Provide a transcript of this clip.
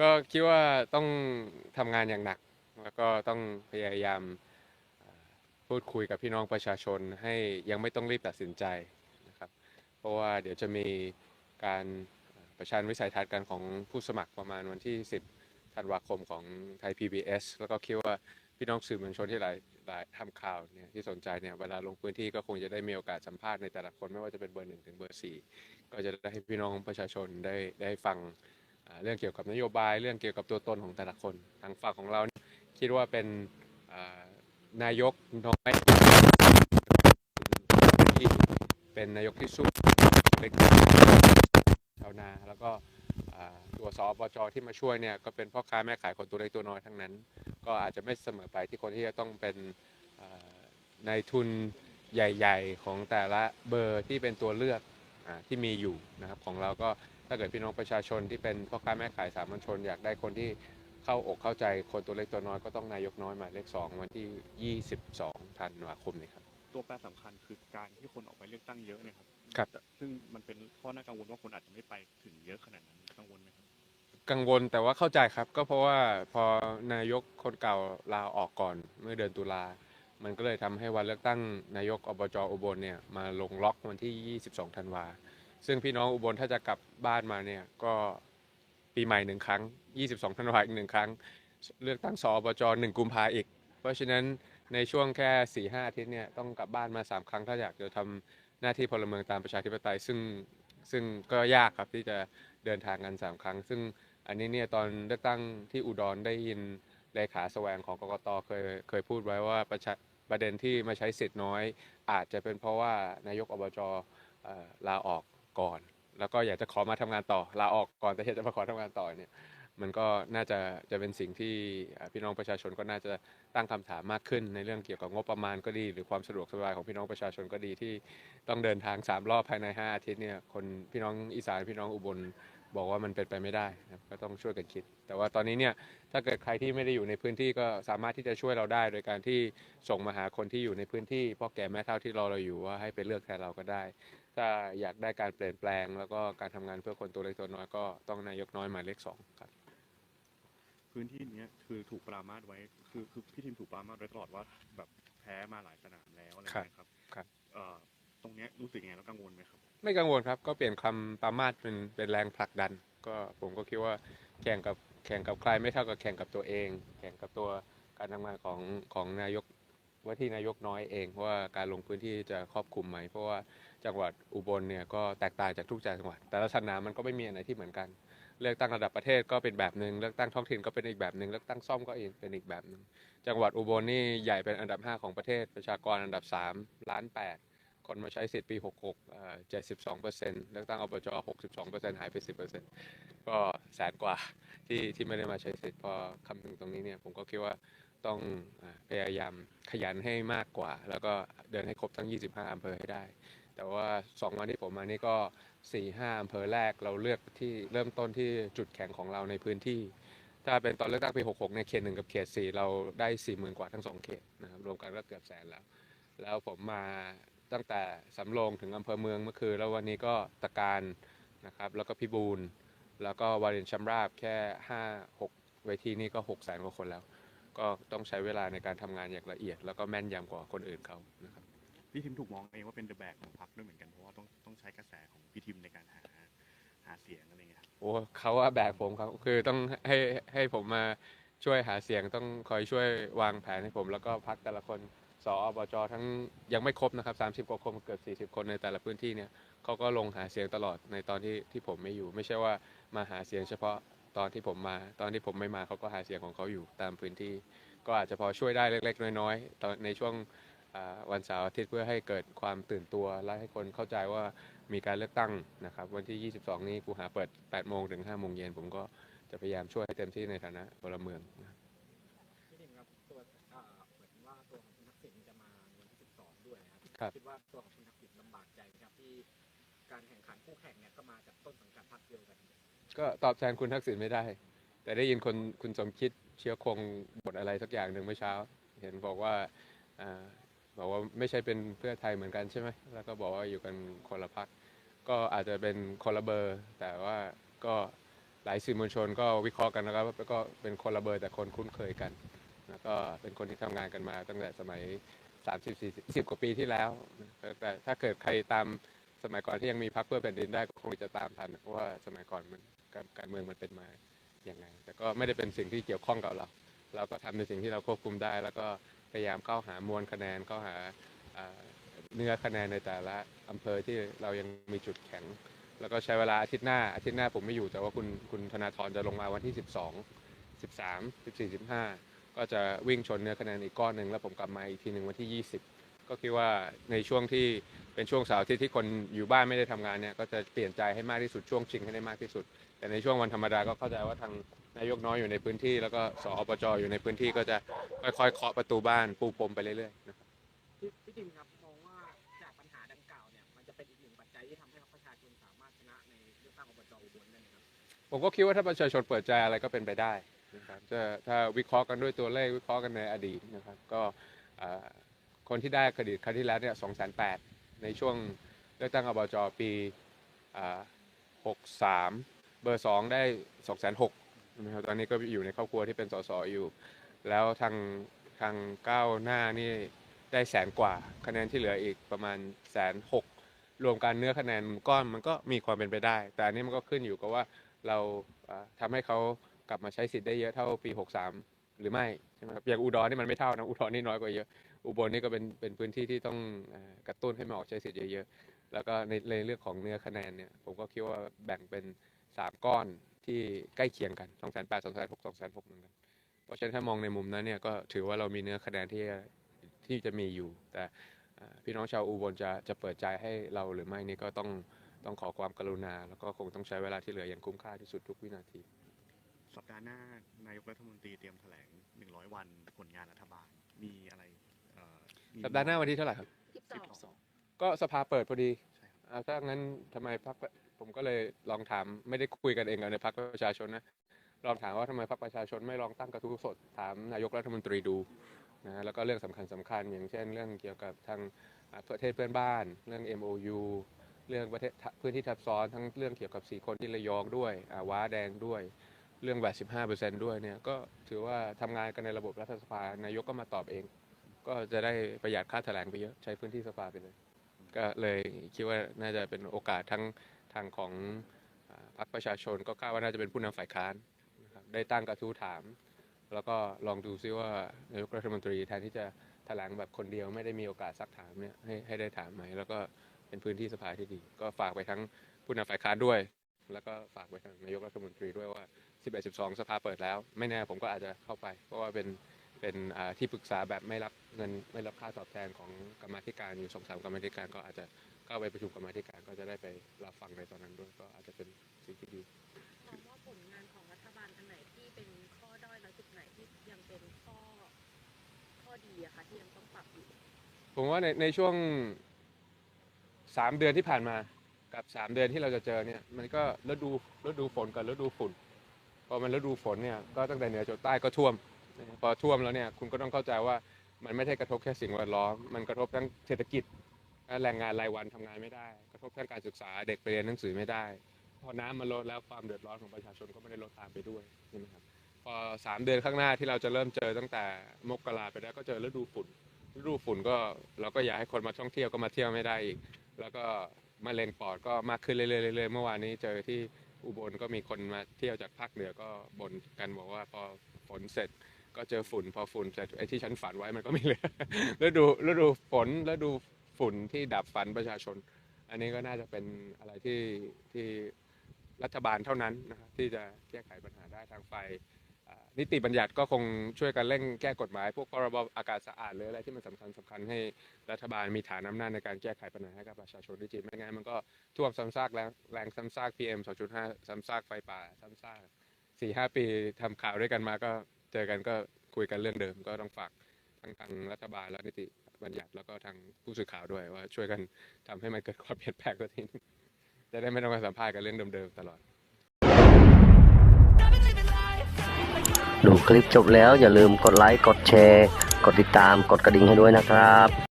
ก็คิดว่าต้องทำงานอย่างหนัก แล้วก็ต้องพยายามเอ่อพูดคุยกับพี่น้องประชาชนให้ยังไม่ต้องรีบตัดสินใจนะครับ เพราะว่าเดี๋ยวจะมีการประชันวิสัยทัศน์กันของผู้สมัครประมาณวันที่ 10 ธันวาคมของไทย PBS แล้วก็คิดว่าพี่น้องสื่อมวลชนที่หลายหลายทำข่าวเนี่ยที่สนใจเนี่ยเวลาลงพื้นที่ก็คงจะได้มีโอกาสสัมภาษณ์ในแต่ละคนไม่ว่าจะเป็นเบอร์หนึ่งถึงเบอร์สี่ก็จะได้ให้พี่น้องประชาชนได้ได้ฟัง เรื่องเกี่ยวกับนโยบาย เรื่องเกี่ยวกับตัวตนของแต่ละคนทางฝั่งของเราคิดว่าเป็นนายกน้อยที่เป็นนายกที่สู้เป็นชาวนาแล้วก็ตัวสอบจที่มาช่วยเนี่ยก็เป็นพ่อค้าแม่ขายคนตัวเล็กตัวน้อยทั้งนั้น ก็อาจจะไม่เสมอไปที่คนที่จะต้องเป็นนายทุนใหญ่ ๆ ของแต่ละเบอร์ที่เป็นตัวเลือกอที่มีอยู่นะครับของเราก็ ถ้าเกิดพี่น้องประชาชนที่เป็นพ่อค้าแม่ขายสามัญชน อยากได้คนที่เข้าอกเข้าใจคนตัวเล็กตัวน้อยก็ต้องนายกน้อยหมายเลขสองวันที่ 22ธันวาคมนี้ครับ ตัวแปรสำคัญคือการที่คนออกไปเลือกตั้งเยอะเนี่ยครับครับแต่ซึ่งมันเป็นข้อน่ากังวลว่าคนอาจจะไม่ไปถึงเยอะขนาดนั้นกังวลไหมครับ กังวลแต่ว่าเข้าใจครับก็เพราะว่าพอนายกคนเก่าลาออกก่อนเมื่อเดือนตุลามันก็เลยทำให้วันเลือกตั้งนายกอบจอุบลเนี่ยมาลงล็อกวันที่ 22ธันวา ซึ่งพี่น้องอุบลถ้าจะกลับบ้านมาเนี่ยก็ปีใหม่หนึ่งครั้ง 22ธันวาอีกหนึ่งครั้ง เลือกตั้งสอบจหนึ่งกุมภาอีก เพราะฉะนั้นในช่วงแค่4ี่ห้าอาทิตย์เนี่ยต้องกลับบ้านมา 3 ครั้งถ้าอยากจะทำหน้าที่พลเมืองตามประชาธิปไตย ซึ่งซึ่งก็ยากครับที่จะเดินทางกัน 3 ครั้ง ซึ่งอันนี้เนี่ยตอนเลือกตั้งที่อุดรได้ยินเลขาแสวงของกกตเคยเคยพูดไว้ว่าประชาประเด็นที่มาใช้สิทธิ์น้อย อาจจะเป็นเพราะว่านายกอบจอลาออก ก่อน แล้วก็อยากจะขอมาทำงานต่อลาออกก่อนแต่อยากจะมาขอทำงานต่อเนี่ยมันก็น่าจะจะเป็นสิ่งที่พี่น้องประชาชนก็น่าจะตั้งคำถามมากขึ้น ในเรื่องเกี่ยวกับงบประมาณก็ดี หรือความสะดวกสบายของพี่น้องประชาชนก็ดีที่ต้องเดินทางสามรอบภายใน 5 อาทิตย์เนี่ยคนพี่น้องอีสานพี่น้องอุบลบอกว่ามันเป็นไปไม่ได้นะก็ต้องช่วยกันคิด แต่ว่าตอนนี้เนี่ยถ้าเกิดใครที่ไม่ได้อยู่ในพื้นที่ก็สามารถที่จะช่วยเราได้ โดยการที่ส่งมาหาคนที่อยู่ในพื้นที่พ่อแก่แม่เฒ่าที่รอเราอยู่ว่าให้ไปเลือกแทนเราก็ได้ ถ้าอยากได้การเปลี่ยนแปลง แล้วก็การทำงานเพื่อคนตัวเล็กตัวน้อยก็ต้องนายกน้อยหมายเลขสองครับ พื้นที่เนี้ยคือถูกปรามาสไว้คือคือพี่ทีมถูกปรามาสไว้ตลอดว่าแบบแพ้มาหลายสนามแล้วอะไรอย่างเงี้ยครับครับเอ่อตรงเนี้ยรู้สึกยังไงแล้วกังวลไหมครับ ไม่กังวลครับก็เปลี่ยนคำปรามาสเป็นเป็นแรงผลักดัน ก็ผมก็คิดว่าแข่งกับแข่งกับใครไม่เท่ากับแข่งกับตัวเอง แข่งกับตัวการทำงานของของนายก ว่าที่นายกน้อยเองว่าการลงพื้นที่จะครอบคลุมไหม เพราะว่าจังหวัดอุบลเนี่ยก็แตกต่างจากทุกจังหวัด แต่ละสนามมันก็ไม่มีอันไหนที่เหมือนกัน เลือกตั้งระดับประเทศก็เป็นแบบหนึ่งเลือกตั้งท้องถิ่นก็เป็นอีกแบบหนึ่งเลือกตั้งซ่อมก็อีกเป็นอีกแบบหนึ่งจังหวัดอุบลนี่ใหญ่เป็นอันดับ 5 ของประเทศประชากรอันดับ3ล้าน8คนมาใช้สิทธิ์ปี 66เอ่อ72เปอร์เซ็นต์เลือกตั้งอบจ62เปอร์เซ็นต์หายไป10เปอร์เซ็นต์ก็แสนกว่าที่ที่ไม่ได้มาใช้สิทธิ์พอคำนึงตรงนี้เนี่ยผมก็คิดว่า ต้องพยายามขยันให้มากกว่า แล้วก็เดินให้ครบทั้ง 25อำเภอให้ได้ แต่ว่า 2 วันที่ผมมานี่ก็ 4 5อำเภอแรกเราเลือกที่เริ่มต้นที่จุดแข็งของเราในพื้นที่ ถ้าเป็นตอนเลือกตั้งปี 66เนี่ยเขตหนึ่งกับเขต 4 เราได้ 4 0,000 กว่าทั้ง 2 เขตนะครับรวมกันก็เกือบแสนแล้ว แล้วผมมาตั้งแต่สำโรงถึงอำเภอเมืองเมื่อคืนแล้ววันนี้ก็ตะการนะครับแล้วก็พิบูลแล้วก็วารินชัมราบแค่ 5 6เวทีนี่ก็6แสนกว่าคนแล้ว ก็ต้องใช้เวลาในการทำงานอย่างละเอียด แล้วก็แม่นยำกว่าคนอื่นเขานะครับ พี่ทีมถูกมองเองว่าเป็นเดอะแบกของพรรคด้วยเหมือนกันเพราะว่าต้องต้องใช้กระแสของพี่ทีมในการหาหาเสียงอะไรเงี้ยครับโอ้เขาว่าแบกผมครับคือต้องให้ให้ผมมาช่วยหาเสียงต้องคอยช่วยวางแผนให้ผม แล้วก็พักแต่ละคนสอบจทั้งยังไม่ครบนะครับ30กว่าคนเกือบ40 คนในแต่ละพื้นที่เนี่ยเขาก็ลงหาเสียงตลอดในตอนที่ที่ผมไม่อยู่ ไม่ใช่ว่ามาหาเสียงเฉพาะ ตอนที่ผมมา ตอนที่ผมไม่มาเขาก็หาเสียงของเขาอยู่ตามพื้นที่ ก็อาจจะพอช่วยได้เล็ก ๆ น้อยๆตอนในช่วงอ่าวันเสาร์อาทิตย์เพื่อให้เกิดความตื่นตัวและให้คนเข้าใจว่ามีการเลือกตั้งนะครับวันที่ 22 นี้กูหาเปิด 8 โมงถึง 5 โมงเย็นผมก็จะพยายามช่วยให้เต็มที่ในฐานะพลเมืองนะครับพี่ทิมครับตัวอ่าเหมือนว่าตัวของคุณทักษิณจะมาวันที่ 12 ด้วยนะครับครับคิดว่าตัวของคุณทักษิณลำบากใจไหมครับที่การแข่งขันคู่แข่งเนี่ยก็มาจากต้นสังกัดพรรคเดียวกัน ก็ตอบแทนคุณทักษิณไม่ได้ แต่ได้ยินคนคุณสมคิดเชื้อคงบทอะไรสักอย่างหนึ่งเมื่อเช้า เห็นบอกว่าอบอกว่าไม่ใช่เป็นเพื่อไทยเหมือนกันใช่ไหมแล้วก็บอกว่าอยู่กันคนละพักก็อาจจะเป็นคนละเบอร์ แต่ว่าก็หลายสื่อมวลชนก็วิเคราะห์กันนะครับว่าก็เป็นคนละเบอร์แต่คนคุ้นเคยกัน แล้วก็เป็นคนที่ทำงานกันมาตั้งแต่สมัย 30 40 10กว่าปีที่แล้ว แต่แต่ถ้าเกิดใครตามสมัยก่อนที่ยังมีพรรคเพื่อแผ่นดินได้ก็คงจะตามทันเพราะว่าสมัยก่อนมัน การการเมืองมันเป็นมาอย่างไง แต่ก็ไม่ได้เป็นสิ่งที่เกี่ยวข้องกับเรา เราก็ทำในสิ่งที่เราควบคุมได้ แล้วก็พยายามเข้าหามวลคะแนนเข้าหาอ่าเนื้อคะแนนในแต่ละอำเภอที่เรายังมีจุดแข็ง แล้วก็ใช้เวลาอาทิตย์หน้าอาทิตย์หน้าผมไม่อยู่ แต่ว่าคุณคุณธนาธรจะลงมาวันที่ 12 13 14 15 ก็จะวิ่งชนเนื้อคะแนนอีกก้อนหนึ่งแล้วผมกลับมาอีกทีหนึ่งวันที่ 20 ก็คิดว่าในช่วงที่ เป็นช่วงเสาร์อาทิตย์ที่คนอยู่บ้านไม่ได้ทำงานเนี่ยก็จะเปลี่ยนใจให้มากที่สุดช่วงชิงให้ได้มากที่สุด แต่ในช่วงวันธรรมดาก็เข้าใจว่าทางนายกน้อยอยู่ในพื้นที่ แล้วก็สอปจอยู่ในพื้นที่ก็จะค่อยๆเคาะประตูบ้านปูพรมไปเรื่อยๆนะครับพี่พี่ทิมครับมองว่าจากปัญหาดังกล่าวเนี่ยมันจะเป็นอีกหนึ่งปัจจัยที่ทำให้ประชาชนสามารถชนะในเลือกตั้งอบจอุบลได้ไหมครับผมก็คิดว่าถ้าประชาชนเปิดใจอะไรก็เป็นไปได้นะครับจะถ้าวิเคราะห์กันด้วยตัวเลขวิเคราะห์กันในอดีตนะครับก็คนที่ได้เครดิตครั้งที่แล้วเนี่ยสองแสนแปด ในช่วงเลือกตั้งอบจปีหกสามเบอร์สองได้สองแสนหกนะครับตอนนี้ก็อยู่ในครอบครัวที่เป็นสสอยู่ แล้วทางทางก้าวหน้านี่ได้แสนกว่า คะแนนที่เหลืออีกประมาณแสนหกรวมกันเนื้อคะแนนก้อนมันก็มีความเป็นไปได้ แต่อันนี้มันก็ขึ้นอยู่กับว่าเราอ่าทำให้เขากลับมาใช้สิทธิ์ได้เยอะเท่าปี 63 หรือไม่ใช่ไหมครับอย่างอุดรนี่มันไม่เท่านะอุดรนี่น้อยกว่าเยอะ อุบลนี่ก็เป็นเป็นพื้นที่ที่ต้องกระตุ้นให้มาออกใช้สิทธิ์เยอะๆ แล้วก็ในในเรื่องของเนื้อคะแนนเนี่ยผมก็คิดว่าแบ่งเป็น 3 ก้อนที่ใกล้เคียงกัน2 8 0 0 0 2 6 0 0 2 6เหมือนกัน เพราะฉะนั้นถ้ามองในมุมนั้นเนี่ยก็ถือว่าเรามีเนื้อคะแนนที่ที่จะมีอยู่ แต่พี่น้องชาวอุบลจะจะเปิดใจให้เราหรือไม่นี่ก็ต้องต้องขอความกรุณา แล้วก็คงต้องใช้เวลาที่เหลืออย่างคุ้มค่าที่สุดทุกวินาที สัปดาห์หน้านายกรัฐมนตรีเตรียมแถลง 100 วันผลงานรัฐบาลมีอะไร สัปดาห์หน้าวันที่เท่าไหร่ครับ สิบสองก็สภาเปิดพอดีใช่ครับอ่าถ้างั้นทำไมพรรคผมก็เลยลองถามไม่ได้คุยกันเองกับในพรรคประชาชนนะลองถามว่าทำไมพรรคประชาชนไม่ลองตั้งกระทู้สดถามนายกรัฐมนตรีดูนะแล้วก็เรื่องสำคัญสำคัญอย่างเช่น เรื่องเกี่ยวกับทางอ่าประเทศเพื่อนบ้าน เรื่อง MOU เรื่องประเทศพื้นที่ทับซ้อนทั้งเรื่องเกี่ยวกับสีคนที่ระยองด้วยอ่าว้าแดงด้วย เรื่องแวด15%ด้วยเนี่ยก็ถือว่าทำงานกันในระบบรัฐสภานายกก็มาตอบเอง ก็จะได้ประหยัดค่าแถลงไปเยอะใช้พื้นที่สภาไปเลย ก็เลยคิดว่าน่าจะเป็นโอกาสทั้งทางของอ่าพรรคประชาชนก็คาดว่าน่าจะเป็นผู้นำฝ่ายค้านนะครับได้ตั้งกระทู้ถาม แล้วก็ลองดูซิว่านายกรัฐมนตรีแทนที่จะแถลงแบบคนเดียวไม่ได้มีโอกาสซักถามเนี่ยให้ให้ได้ถามไหมแล้วก็เป็นพื้นที่สภาที่ดี ก็ฝากไปทั้งผู้นำฝ่ายค้านด้วย แล้วก็ฝากไปทางนายกรัฐมนตรีด้วยว่า 11 12 สภาเปิดแล้ว ไม่แน่ผมก็อาจจะเข้าไป เพราะว่าเป็น เป็นอ่าที่ปรึกษาแบบไม่รับเงินไม่รับค่าตอบแทนของกรรมาธิการอยู่สองสามกรรมาธิการก็อาจจะเข้าไปประชุมกรรมาธิการก็จะได้ไปรับฟังในตอนนั้นด้วยก็อาจจะเป็นสิ่งที่ดีมองว่าผลงานของรัฐบาลอันไหนที่เป็นข้อด้อยแล้วจุดไหนที่ยังเป็นข้อข้อดีอะคะที่ยังต้องปรับอยู่ผมว่าในในช่วงสามเดือนที่ผ่านมากับสามเดือนที่เราจะเจอเนี่ยมันก็ฤดูฤดูฝนกับฤดูฝุ่นพอมันฤดูฝนเนี่ยก็ตั้งแต่เหนือจนใต้ก็ท่วม พอท่วมแล้วเนี่ยคุณก็ต้องเข้าใจว่ามันไม่ใช่กระทบแค่สิ่งแวดล้อมมันกระทบทั้งเศรษฐกิจแรงงานรายวันทำงานไม่ได้ กระทบทั้งการศึกษาเด็กไปเรียนหนังสือไม่ได้ พอน้ำมันลดแล้วความเดือดร้อนของประชาชนก็ไม่ได้ลดตามไปด้วยใช่ไหมครับพอสามเดือนข้างหน้าที่เราจะเริ่มเจอตั้งแต่มกราไปแล้วก็เจอฤดูฝุ่นฤดูฝุ่นก็เราก็อยากให้คนมาท่องเที่ยวก็มาเที่ยวไม่ได้อีก แล้วก็มะเร็งปอดก็มากขึ้นเรื่อยๆเมื่อวานนี้เจอที่อุบลก็มีคนมาเที่ยวจากภาคเหนือก็บ่นกันบอกว่าพอฝนเสร็จ ก็เจอฝุ่นพอฝุ่นเสร็จไอ้ที่ฉันฝันไว้มันก็ไม่เหลือฤดูฤดูฝนฤดูฝุ่นที่ดับฝันประชาชน อันนี้ก็น่าจะเป็นอะไรที่ที่รัฐบาลเท่านั้นนะครับที่จะแก้ไขปัญหาได้ทางไฟนิติบัญญัติก็คงช่วยกันเร่งแก้กฎหมาย พวกพรบอากาศสะอาดหรืออะไรที่มันสำคัญสำคัญให้รัฐบาลมีฐานอำนาจในการแก้ไขปัญหาให้กับประชาชนที่จริงไม่งั้นมันก็ท่วมซ้ำซากแรงแรงซ้ำซาก PM 2.5ซ้ำซากไฟป่าซ้ำซากสี่ห้าปีทำข่าวด้วยกันมาก็ จอกันก็คุยกันเรื่องเดิม ก็ต้องฝากทั้งทางรัฐบาลและนิติบัญญัติแล้วก็ทางผู้สื่อข่าวด้วยว่าช่วยกันทำให้มันเกิดความเปลี่ยนแปลงสักทีนึงจะได้ไม่ต้องมาสัมภาษณ์กันเรื่องเดิมๆตลอด ดูคลิปจบแล้วอย่าลืมกดไลค์กดแชร์ กดติดตามกดกระดิ่งให้ด้วยนะครับ